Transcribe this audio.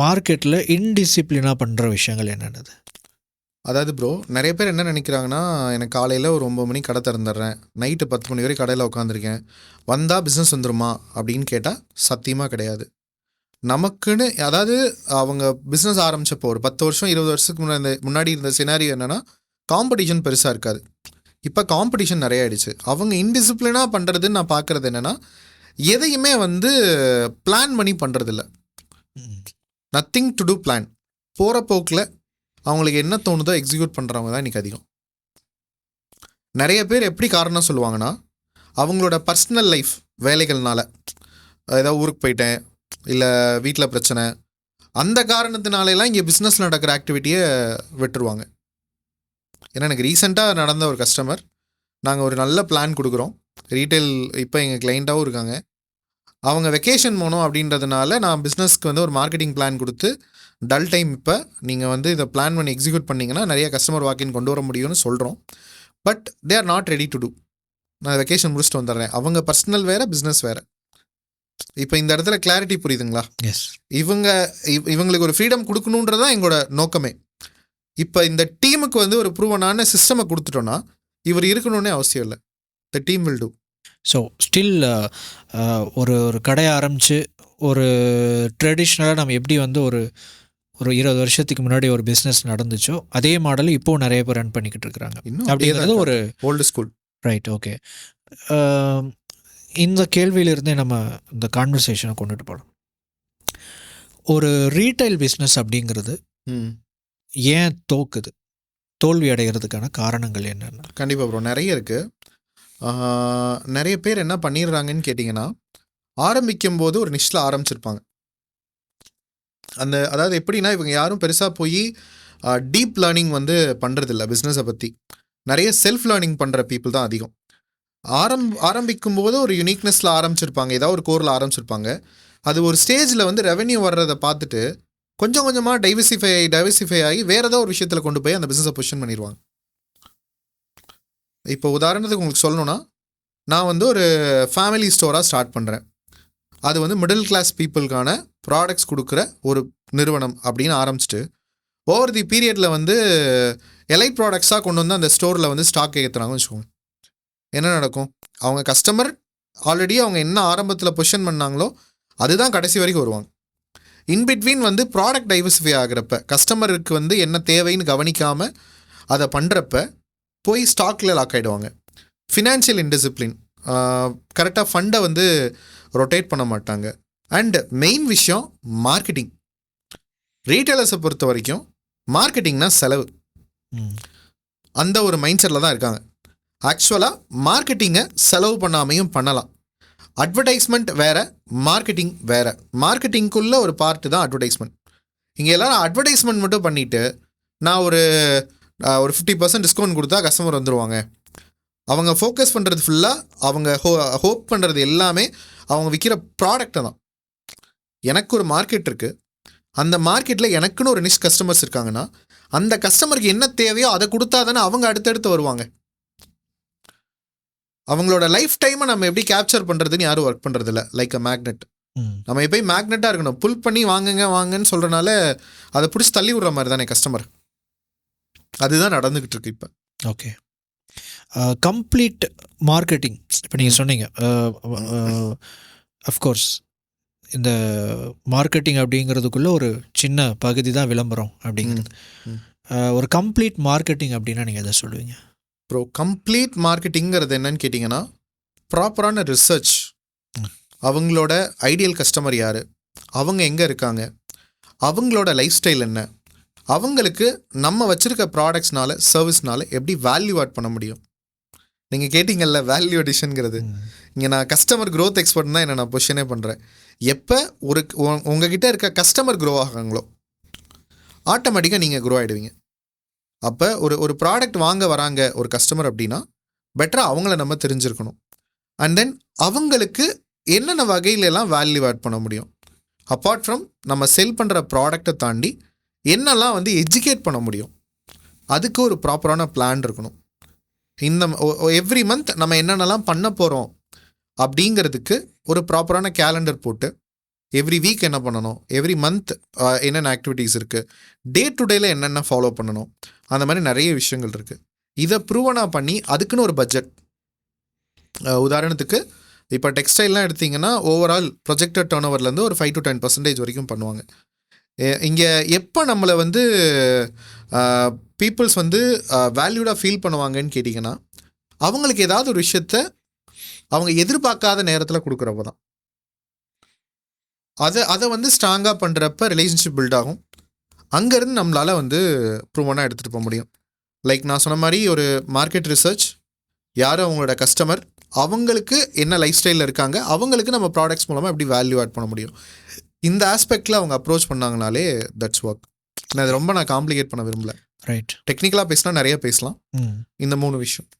மார்க்கெட்டில் இன்டிசிப்ளினாக பண்ணுற விஷயங்கள் என்னென்னது? அதாவது ப்ரோ நிறைய பேர் என்ன நினைக்கிறாங்கன்னா எனக்கு காலையில் ஒரு ஒம்பது மணிக்கு கடை திறந்துடுறேன். நைட்டு பத்து மணி வரை கடையில் உட்காந்துருக்கேன் வந்தால் பிஸ்னஸ் வந்துருமா? அப்படின்னு கேட்டால் சத்தியமாக கிடையாது. நமக்குன்னு அதாவது அவங்க பிஸ்னஸ் ஆரம்பிச்சப்போ ஒரு பத்து வருஷம் இருபது வருஷத்துக்கு முன்னாடி முன்னாடி இருந்த சினாரியோ என்னென்னா காம்படிஷன் பெருசாக இருக்காது. இப்போ காம்படிஷன் நிறைய ஆயிடுச்சு. அவங்க இன்டிசிப்ளினாக பண்ணுறதுன்னு நான் பார்க்குறது என்னென்னா எதையுமே வந்து பிளான் பண்ணி பண்ணுறதில்ல நத்திங் டு டூ பிளான் போகிற போக்கில் அவங்களுக்கு என்ன தோணுதோ எக்ஸிக்யூட் பண்ணுறவங்க தான் இன்றைக்கி அதிகம். நிறைய பேர் எப்படி காரணம் சொல்லுவாங்கன்னா அவங்களோட பர்சனல் லைஃப் வேலைகள்னால ஏதாவது ஊருக்கு போயிட்டேன் இல்லை வீட்டில் பிரச்சனை அந்த காரணத்தினாலெல்லாம் இங்கே பிஸ்னஸ் நடக்கிற ஆக்டிவிட்டியை விட்டுருவாங்க. ஏன்னா எனக்கு ரீசெண்டாக நடந்த ஒரு கஸ்டமர் நாங்கள் ஒரு நல்ல பிளான் கொடுக்குறோம். ரீட்டைல் இப்போ எங்கள் கிளைண்ட்டாகவும் இருக்காங்க. அவங்க வெக்கேஷன் போகணும் அப்படின்றதுனால நான் பிஸ்னஸ்க்கு வந்து ஒரு மார்க்கெட்டிங் பிளான் கொடுத்து டல் டைம் இப்போ நீங்கள் வந்து இதை பிளான் பண்ணி எக்ஸிக்யூட் பண்ணிங்கன்னா நிறைய கஸ்டமர் வாக்கின் கொண்டு வர முடியும்னு சொல்கிறோம் but they are not ready to do நான் வெக்கேஷன் முடிச்சுட்டு வந்துடுறேன். அவங்க பர்சனல் வேறு பிஸ்னஸ் வேறு. இப்போ இந்த இடத்துல கிளாரிட்டி புரியுதுங்களா? எஸ் இவங்க இவ- இவங்களுக்கு ஒரு ஃப்ரீடம் கொடுக்கணுன்றது தான் எங்களோட நோக்கமே. இப்போ இந்த டீமுக்கு வந்து ஒரு ப்ரூவனான சிஸ்டமை கொடுத்துட்டோன்னா இவர் இருக்கணும்னே அவசியம் இல்லை. The team will do so still ஒரு ஒரு கடை ஆரம்பித்து ஒரு ட்ரெடிஷ்னலாக நம்ம எப்படி வந்து ஒரு ஒரு இருபது வருஷத்துக்கு முன்னாடி ஒரு பிஸ்னஸ் நடந்துச்சோ அதே மாடல் இப்போ நிறைய பேர் ரன் பண்ணிக்கிட்டு இருக்கிறாங்க அப்படிங்கிறது ஒரு ஓல்டு ஸ்கூல் ரைட் ஓகே இந்த கேள்வியிலிருந்தே நம்ம இந்த கான்வர்சேஷனை கொண்டுட்டு போகலாம் ஒரு ரீட்டைல் பிஸ்னஸ் அப்படிங்கிறது ம். ஏன் தோக்குது? தோல்வி அடைகிறதுக்கான காரணங்கள் என்னென்ன? கண்டிப்பாக ப்ரோ நிறைய இருக்குது நிறைய பேர் என்ன பண்ணிடுறாங்கன்னு கேட்டிங்கன்னா ஆரம்பிக்கும் போது ஒரு நிஷ்டில் ஆரம்பிச்சிருப்பாங்க. அந்த அதாவது எப்படின்னா இவங்க யாரும் பெருசாக போய் டீப் லேர்னிங் வந்து பண்ணுறதில்ல பிஸ்னஸை பற்றி நிறைய செல்ஃப் லேர்னிங் பண்ணுற பீப்புள் தான் அதிகம். ஆரம் ஆரம்பிக்கும் போது ஒரு யுனிக்னஸில் ஆரம்பிச்சிருப்பாங்க. ஏதாவது ஒரு கோரில் ஆரம்பிச்சிருப்பாங்க. அது ஒரு ஸ்டேஜில் வந்து ரெவென்யூ வர்றதை பார்த்துட்டு கொஞ்சம் கொஞ்சமாக டைவர்சிஃபை ஆகி டைவர்சிஃபை ஆகி வேறு ஏதோ ஒரு விஷயத்தில் கொண்டு போய் அந்த பிஸ்னஸை பொசிஷன் பண்ணிடுவாங்க. இப்போ உதாரணத்துக்கு உங்களுக்கு சொல்லணும்னா நான் வந்து ஒரு ஃபேமிலி ஸ்டோராக ஸ்டார்ட் பண்ணுறேன் அது வந்து மிடில் கிளாஸ் பீப்புளுக்கான ப்ராடக்ட்ஸ் கொடுக்குற ஒரு நிறுவனம் அப்படின்னு ஆரம்பிச்சிட்டு ஓவர் தி பீரியடில் வந்து எலைட் ப்ராடக்ட்ஸாக கொண்டு வந்து அந்த ஸ்டோரில் வந்து ஸ்டாக் ஏற்றுறாங்கன்னு வச்சுக்கோங்க. என்ன நடக்கும்? அவங்க கஸ்டமர் ஆல்ரெடி அவங்க என்ன ஆரம்பத்தில் பொசிஷன் பண்ணாங்களோ அதுதான் கடைசி வரைக்கும் வருவாங்க. இன்பிட்வீன் வந்து ப்ராடக்ட் டைவர்சிஃபை ஆகிறப்ப கஸ்டமருக்கு வந்து என்ன தேவைன்னு கவனிக்காமல் அதை பண்ணுறப்ப போய் ஸ்டாக்கில் லாக் ஆகிடுவாங்க ஃபினான்ஷியல் இன்டிசிப்ளின் கரெக்டாக ஃபண்டை வந்து ரொட்டேட் பண்ண மாட்டாங்க. அண்ட் மெயின் விஷயம் மார்க்கெட்டிங் ரீட்டைலர்ஸை பொறுத்த வரைக்கும் மார்க்கெட்டிங்னா செலவு. அந்த ஒரு மைண்ட் செட்டில் தான் இருக்காங்க. ஆக்சுவலாக மார்க்கெட்டிங்கை செலவு பண்ணாமையும் பண்ணலாம். அட்வர்டைஸ்மெண்ட் வேற மார்க்கெட்டிங் வேற. மார்க்கெட்டிங்குள்ள ஒரு பார்ட்டு தான் அட்வர்டைஸ்மெண்ட் இங்கே எல்லாரும் அட்வர்டைஸ்மெண்ட் மட்டும் பண்ணிட்டு நான் ஒரு ஒரு ஃபிஃப்டி பர்சன்ட் டிஸ்கவுண்ட் கொடுத்தா கஸ்டமர் வந்துருவாங்க. அவங்க ஃபோக்கஸ் பண்ணுறது ஃபுல்லாக அவங்க ஹோ ஹோப் பண்ணுறது எல்லாமே அவங்க விற்கிற ப்ராடக்டை தான். எனக்கு ஒரு மார்க்கெட் இருக்குது அந்த மார்க்கெட்டில் எனக்குன்னு ஒரு நிஷ் கஸ்டமர்ஸ் இருக்காங்கன்னா அந்த கஸ்டமருக்கு என்ன தேவையோ அதை கொடுத்தா தானே அவங்க அடுத்தடுத்து வருவாங்க. அவங்களோட லைஃப் டைமை நம்ம எப்படி கேப்சர் பண்ணுறதுன்னு யாரும் ஒர்க் பண்ணுறதில்ல லைக் அ மேக்னெட் நம்ம எப்பயும் மேக்னெட்டாக இருக்கணும். புல் பண்ணி வாங்குங்க வாங்கன்னு சொல்கிறனால அதை பிடிச்சி தள்ளி விடுற மாதிரி தானே கஸ்டமர் அதுதான் நடந்துக்கிட்டு இருக்கு இப்போ. ஓகே கம்ப்ளீட் மார்க்கெட்டிங் இப்போ நீங்கள் சொன்னீங்க. அஃப்கோர்ஸ் இந்த மார்க்கெட்டிங் அப்படிங்கிறதுக்குள்ள ஒரு சின்ன பகுதி தான் விளம்பரம் அப்படிங்கிறது. அஹ், ஒரு கம்ப்ளீட் மார்க்கெட்டிங் அப்படின்னா நீங்கள் எதை சொல்லுவீங்க? ப்ரோ கம்ப்ளீட் மார்க்கெட்டிங்கிறது என்னன்னு கேட்டிங்கன்னா ப்ராப்பரான ரிசர்ச் அவங்களோட ஐடியல் கஸ்டமர் யார்? அவங்க எங்கே இருக்காங்க? அவங்களோட லைஃப் ஸ்டைல் என்ன? அவங்களுக்கு நம்ம வச்சுருக்க ப்ராடக்ட்ஸ்னால சர்வீஸ்னால எப்படி வேல்யூ ஆட் பண்ண முடியும்? நீங்கள் கேட்டிங்கல்ல வேல்யூ அடிஷனுங்கிறது இங்கே நான் கஸ்டமர் growth எக்ஸ்பர்ட் தான் என்ன நான் பொசிஷனே பண்ணுறேன் எப்போ ஒரு உங்ககிட்ட இருக்க கஸ்டமர் க்ரோ ஆகாங்களோ ஆட்டோமேட்டிக்காக நீங்கள் க்ரோ ஆகிடுவீங்க அப்போ ஒரு ஒரு ப்ராடக்ட் வாங்க வராங்க ஒரு கஸ்டமர் அப்படின்னா பெட்டராக அவங்கள நம்ம தெரிஞ்சிருக்கணும். அண்ட் தென் அவங்களுக்கு என்னென்ன வகையில எல்லாம் வேல்யூ ஆட் பண்ண முடியும்? அப்பார்ட் ஃப்ரம் நம்ம செல் பண்ணுற ப்ராடக்ட்டை தாண்டி என்னெல்லாம் வந்து எஜுகேட் பண்ண முடியும்? அதுக்கு ஒரு ப்ராப்பரான பிளான் இருக்கணும். இந்த எவ்ரி மந்த் நம்ம என்னென்னலாம் பண்ண போகிறோம் அப்படிங்கிறதுக்கு ஒரு ப்ராப்பரான கேலண்டர் போட்டு எவ்ரி வீக் என்ன பண்ணணும்? எவ்ரி மந்த் என்னென்ன ஆக்டிவிட்டீஸ் இருக்குது டே டு டேல என்னென்ன ஃபாலோ பண்ணணும்? அந்த மாதிரி நிறைய விஷயங்கள் இருக்குது இதை ப்ரூவனாக பண்ணி அதுக்குன்னு ஒரு பட்ஜெட் உதாரணத்துக்கு இப்போ டெக்ஸ்டைல்லாம் எடுத்தீங்கன்னா ஓவரால் ப்ரொஜெக்டட் டேர்ன் ஓவர்லேருந்து ஒரு ஃபைவ் டு டென் பர்சன்டேஜ் வரைக்கும் பண்ணுவாங்க. இங்கே எப்போ நம்மளை வந்து பீப்புள்ஸ் வந்து வேல்யூடாக ஃபீல் பண்ணுவாங்கன்னு கேட்டிங்கன்னா அவங்களுக்கு ஏதாவது ஒரு விஷயத்த அவங்க எதிர்பார்க்காத நேரத்தில் கொடுக்குறப்ப தான் அதை அதை வந்து ஸ்ட்ராங்காக பண்ணுறப்ப ரிலேஷன்ஷிப் பில்ட் ஆகும். அங்கேருந்து நம்மளால் வந்து ப்ரூவனாக எடுத்துகிட்டு போக முடியும். லைக் நான் சொன்ன மாதிரி ஒரு மார்க்கெட் ரிசர்ச் யார் அவங்களோட கஸ்டமர் அவங்களுக்கு என்ன லைஃப் ஸ்டைலில் இருக்காங்க அவங்களுக்கு நம்ம ப்ராடக்ட்ஸ் மூலமாக எப்படி வேல்யூ ஆட் பண்ண முடியும்? இந்த ஆஸ்பெக்டில் அவங்க அப்ரோச் பண்ணாங்கனாலே தட்ஸ் ஒர்க் நான் இது ரொம்ப நான் காம்ப்ளிகேட் பண்ண விரும்பல. ரைட் டெக்னிக்கலாக பேசினா நிறைய பேசலாம். இந்த மூணு விஷயம்.